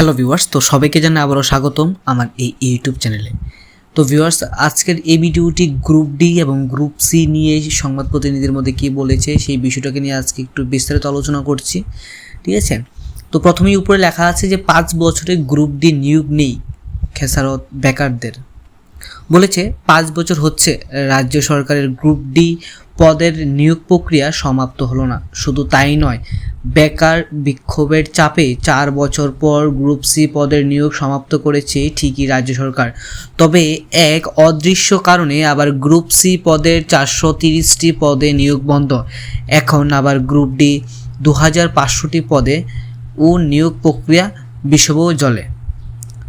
Hello viewers, তো সবাইকে জানাই আবারও স্বাগতম আমার এই ইউটিউব চ্যানেলে। তো ভিউয়ার্স, আজকের এই ভিডিওটি গ্রুপ ডি এবং গ্রুপ সি নিয়ে সংবাদ প্রতিনিধির মধ্যে কী বলেছে সেই বিষয়টাকে নিয়ে আজকে একটু বিস্তারিত আলোচনা করছি, ঠিক আছে? তো প্রথমেই উপরে লেখা আছে যে পাঁচ বছরে গ্রুপ ডি নিয়োগ নেই খেসারত বেকারদের। বলেছে, পাঁচ বছর হচ্ছে, রাজ্য সরকারের গ্রুপ ডি পদের নিয়োগ প্রক্রিয়া সমাপ্ত হলো না। শুধু তাই নয়, বেকার বিক্ষোভের চাপে চার বছর পর গ্রুপ সি পদের নিয়োগ সমাপ্ত করেছে ঠিকই রাজ্য সরকার। তবে এক অদৃশ্য কারণে আবার গ্রুপ সি পদের চারশো তিরিশটি পদে নিয়োগ বন্ধ। এখন আবার গ্রুপ ডি দু হাজার পাঁচশোটি পদে ও নিয়োগ প্রক্রিয়া বিষবও জলে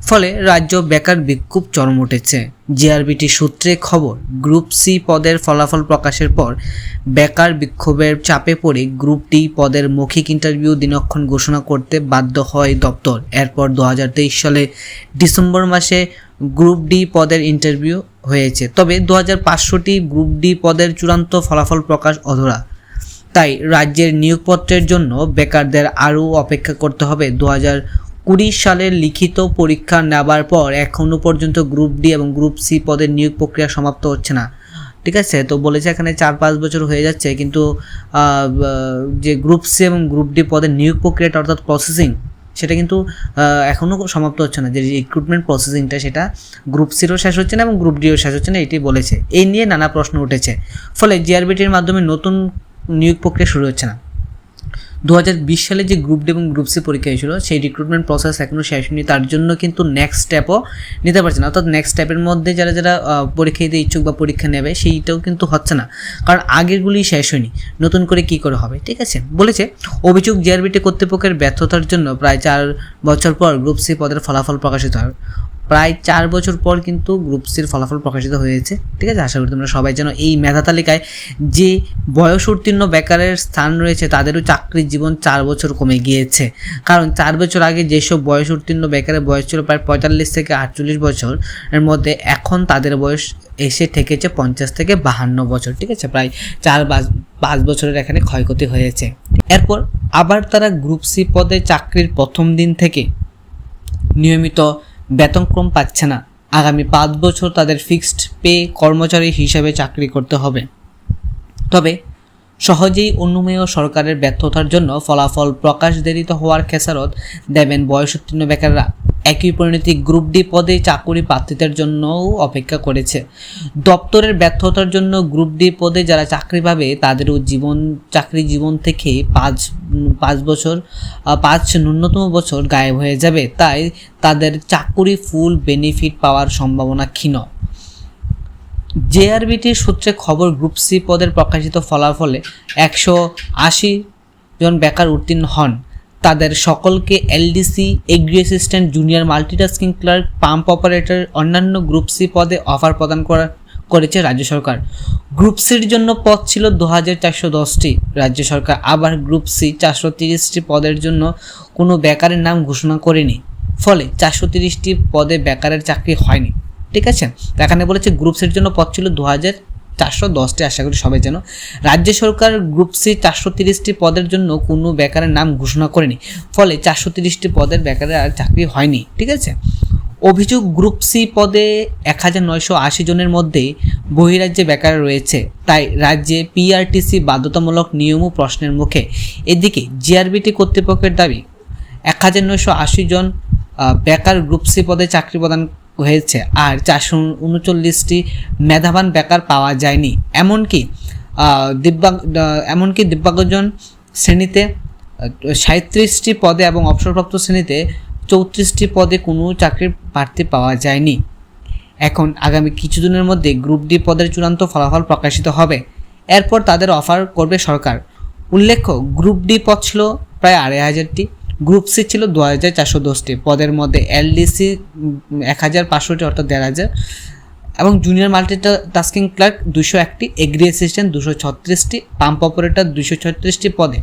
ফলে রাজ্য বেকার বিক্ষোভ চরম উঠেছে। জিআরবিটি সূত্রে খবর, গ্রুপ সি পদের ফলাফল প্রকাশের পর বেকার বিক্ষোভের চাপে পড়ে গ্রুপ ডি পদের মৌখিক ইন্টারভিউ দিনক্ষণ ঘোষণা করতে বাধ্য হয় দপ্তর। এরপর দু হাজার তেইশ সালে ডিসেম্বর মাসে গ্রুপ ডি পদের ইন্টারভিউ হয়েছে। তবে দু হাজার পাঁচশোটি গ্রুপ ডি পদের চূড়ান্ত ফলাফল প্রকাশ অধরা। তাই রাজ্যের নিয়োগপত্রের জন্য বেকারদের আরও অপেক্ষা করতে হবে দু হাজার কুড়ি সালের লিখিত পরীক্ষা নেবার পর এখনও পর্যন্ত গ্রুপ ডি এবং গ্রুপ সি পদের নিয়োগ প্রক্রিয়া সমাপ্ত হচ্ছে না। ঠিক আছে? তো বলেছে এখানে চার পাঁচ বছর হয়ে যাচ্ছে, কিন্তু যে গ্রুপ সি এবং গ্রুপ ডি পদের নিয়োগ প্রক্রিয়াটা অর্থাৎ প্রসেসিং সেটা কিন্তু এখনও সমাপ্ত হচ্ছে না। যে রিক্রুটমেন্ট প্রসেসিংটা সেটা গ্রুপ সিরও শেষ হচ্ছে না এবং গ্রুপ ডিও শেষ হচ্ছে না, এটি বলেছে। এই নিয়ে নানা প্রশ্ন উঠেছে। ফলে জিআরবিটির মাধ্যমে নতুন নিয়োগ প্রক্রিয়া শুরু হচ্ছে না। দু হাজার বিশ সালে যে গ্রুপ ডি এবং গ্রুপ সি পরীক্ষা হয়েছিল, সেই রিক্রুটমেন্ট প্রসেস এখনও শেষ হয়নি। তার জন্য কিন্তু নেক্সট স্টেপও নিতে পারছে না। অর্থাৎ নেক্সট স্টেপের মধ্যে যারা যারা পরীক্ষা দিতে ইচ্ছুক বা পরীক্ষা নেবে, সেইটাও কিন্তু হচ্ছে না। কারণ আগেরগুলি শেষ হয়নি। নতুন করে কি করে হবে? ঠিক আছে? বলেছে, অভিযোগ জিআরবিটি কর্তৃপক্ষের ব্যর্থতার জন্য প্রায় চার বছর পর গ্রুপ সি পদের ফলাফল প্রকাশিত হয়। প্রায় চার বছর পর কিন্তু গ্রুপ সির ফলাফল প্রকাশিত হয়েছে। ঠিক আছে? আশা করি তোমরা সবাই যেন এই মেধা তালিকায় যে বয়স উত্তীর্ণ বেকারের স্থান রয়েছে, তাদেরও চাকরির জীবন চার বছর কমে গিয়েছে। কারণ চার বছর আগে যেসব বয়স উত্তীর্ণ বেকারের বয়স ছিল প্রায় পঁয়তাল্লিশ থেকে আটচল্লিশ বছর, এর মধ্যে এখন তাদের বয়স এসে ঠেকেছে পঞ্চাশ থেকে বাহান্ন বছর। ঠিক আছে? প্রায় চার পাঁচ বছরের এখানে ক্ষয়ক্ষতি হয়েছে। এরপর আবার তারা গ্রুপ সি পদে চাকরির প্রথম দিন থেকে নিয়মিত বেতনক্রম পাচ্ছে না। আগামী পাঁচ বছর তাদের ফিক্সড পে কর্মচারী হিসেবে চাকরি করতে হবে। তবে সহজেই অনুমেয় সরকারের ব্যর্থতার জন্য ফলাফল প্রকাশ দেরিত হওয়ার খেসারত দেবেন বয়সোত্তীর্ণ বেকাররা। একই পরিণতি গ্রুপ ডি পদে চাকুরি প্রার্থীদের জন্যও অপেক্ষা করেছে। দপ্তরের ব্যর্থতার জন্য গ্রুপ ডি পদে যারা চাকরি পাবে, তাদেরও জীবন চাকরি জীবন থেকে পাঁচ পাঁচ বছর পাঁচ ন্যূনতম বছর গায়েব হয়ে যাবে। তাই তাদের চাকুরি ফুল বেনিফিট পাওয়ার সম্ভাবনা ক্ষীণ। জেআরবিটির সূত্রে খবর গ্রুপ সি পদের প্রকাশিত ফলাফলে একশো আশি জন বেকার উত্তীর্ণ হন। তাদের সকলকে LDC agri assistant junior multitasking clerk pump operator অন্যান্য গ্রুপ সি পদে অফার প্রদান করা করেছে রাজ্য সরকার। গ্রুপ সির জন্য পদ ছিল দু হাজার চারশো দশটি। রাজ্য সরকার আবার গ্রুপ সি চারশো তিরিশটি পদের জন্য কোনো বেকারের নাম ঘোষণা করেনি। ফলে চারশো তিরিশটি পদে বেকারের চাকরি হয়নি। ঠিক আছে? এখানে বলেছে গ্রুপ সির জন্য পদ ছিল দু হাজার চারশো দশটি। আশা করি সবাই যেন রাজ্য সরকার গ্রুপ সি চারশো তিরিশটি পদের জন্য কোনো বেকারের নাম ঘোষণা করেনি। ফলে চারশো তিরিশটি পদের বেকারের আর চাকরি হয়নি। ঠিক আছে? অভিযোগ গ্রুপ সি পদে এক হাজার নয়শো আশি জনের মধ্যে বহিরাজ্যে বেকার রয়েছে। তাই রাজ্যে পিআরটিসি বাধ্যতামূলক নিয়মও প্রশ্নের মুখে। এদিকে জিআরবিটি কর্তৃপক্ষের দাবি, এক হাজার নয়শো আশি জন বেকার গ্রুপ সি পদে চাকরি প্রদান হয়েছে আর চারশো উনচল্লিশটি মেধাবান বেকার পাওয়া যায়নি। এমনকি দিব্যাঙ্গ এমনকি দিব্যাঙ্গজন শ্রেণীতে সাঁত্রিশটি পদে এবং অবসরপ্রাপ্ত শ্রেণীতে চৌত্রিশটি পদে কোনো চাকরির প্রার্থী পাওয়া যায়নি। এখন আগামী কিছুদিনের মধ্যে গ্রুপ ডি পদের চূড়ান্ত ফলাফল প্রকাশিত হবে। এরপর তাদের অফার করবে সরকার। উল্লেখ্য, গ্রুপ ডি পদ ছিল প্রায় আড়াই হাজারটি, গ্রুপ সি ছিল দু হাজার চারশো দশটি। পদের মধ্যে এলডিসি এক হাজার পাঁচশোটি অর্থাৎ দেড় হাজার এবং জুনিয়র মাল্টি টাস্কিং ক্লার্ক দুশো একটি, এগ্রি অ্যাসিস্ট্যান্ট দুশো ছত্রিশটি, পাম্প অপারেটর দুশো ছত্রিশটি পদে।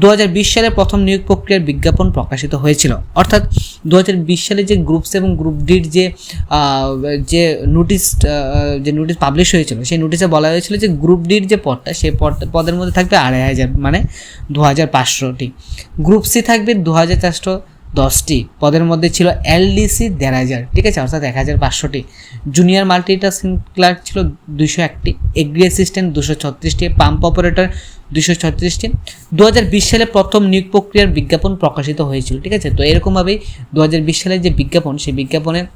দু হাজার বিশ সালে প্রথম নিয়োগ প্রক্রিয়ার বিজ্ঞাপন প্রকাশিত হয়েছিল। অর্থাৎ দু হাজার বিশ সালে যে গ্রুপস এবং গ্রুপ ডির যে যে নোটিস যে নোটিস পাবলিশ হয়েছিল, সেই নোটিসে বলা হয়েছিল যে গ্রুপ ডির যে পদটা, সেই পদ, পদের মধ্যে থাকবে আড়াই হাজার মানে দু হাজার পাঁচশোটি। গ্রুপ সি থাকবে দু হাজার চারশো দশটি। পদের মধ্যে ছিল এলডিসি দেড় হাজার ঠিক আছে? অর্থাৎ এক হাজার পাঁচশোটি। জুনিয়র মাল্টিটাস্কিং ক্লার্ক ছিল দুশো একটি। এগ্রি অ্যাসিস্ট্যান্ট দুশো ছত্রিশটি। পাম্প অপারেটর দুশো ছত্রিশটি। দু হাজার বিশ সালে প্রথম নিয়োগ প্রক্রিয়ার বিজ্ঞাপন প্রকাশিত হয়েছিল, ঠিক আছে? তো এরকমভাবেই দু হাজার বিশ সালের যে বিজ্ঞাপন, সেই বিজ্ঞাপনে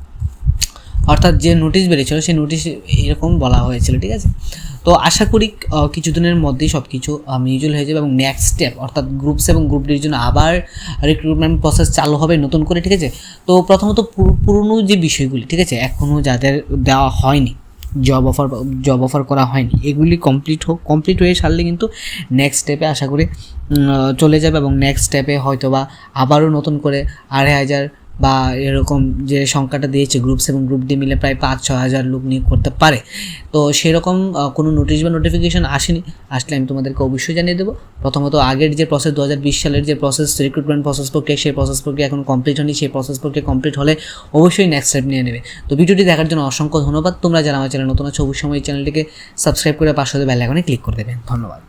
অর্থাৎ যে নোটিশ বেরিয়েছিল, সেই নোটিশ এরকম বলা হয়েছিল, ঠিক আছে? তো আশা করি কিছুদিনের মধ্যেই সব কিছু মিউচুয়াল হয়ে যাবে এবং নেক্সট স্টেপ অর্থাৎ গ্রুপস এবং গ্রুপ ডির জন্য আবার রিক্রুটমেন্ট প্রসেস চালু হবে নতুন করে, ঠিক আছে? তো প্রথমত পুরো- পুরনো যে বিষয়গুলি, ঠিক আছে এখনও যাদের দেওয়া হয়নি জব অফার জব অফার করা হয়নি, এগুলি কমপ্লিট হোক কমপ্লিট হয়ে সারলে কিন্তু নেক্সট স্টেপে আশা করি চলে যাবে এবং নেক্সট স্টেপে হয়তো বা আবারও নতুন করে আড়াই হাজার বা এরকম যে সংখ্যাটা দিয়েছে গ্রুপস এবং গ্রুপ ডি মিলে প্রায় পাঁচ ছ হাজার লোক নিয়োগ করতে পারে। তো সেরকম কোনো নোটিশ বা নোটিফিকেশন আসেনি। আসলে আমি তোমাদেরকে অবশ্যই জানিয়ে দেবো। প্রথমত আগের যে প্রসেস দু হাজার বিশ সালের যে প্রসেস রিক্রুটমেন্ট প্রসেস প্রক্রিয়া, সেই প্রসেস প্রক্রিয়া এখন কমপ্লিট হয়নি। সেই প্রসেস প্রক্রিয়া কমপ্লিট হলে অবশ্যই নেক্সট স্টেপ নিয়ে নেবে। তো ভিডিওটি দেখার জন্য অসংখ্য ধন্যবাদ। তোমরা যারা আমার চ্যানেল নতুন আছো, অবশ্যই এই চ্যানেলটিকে সাবস্ক্রাইব করে পাশে বেল আইকনে ক্লিক করে দেবে। ধন্যবাদ।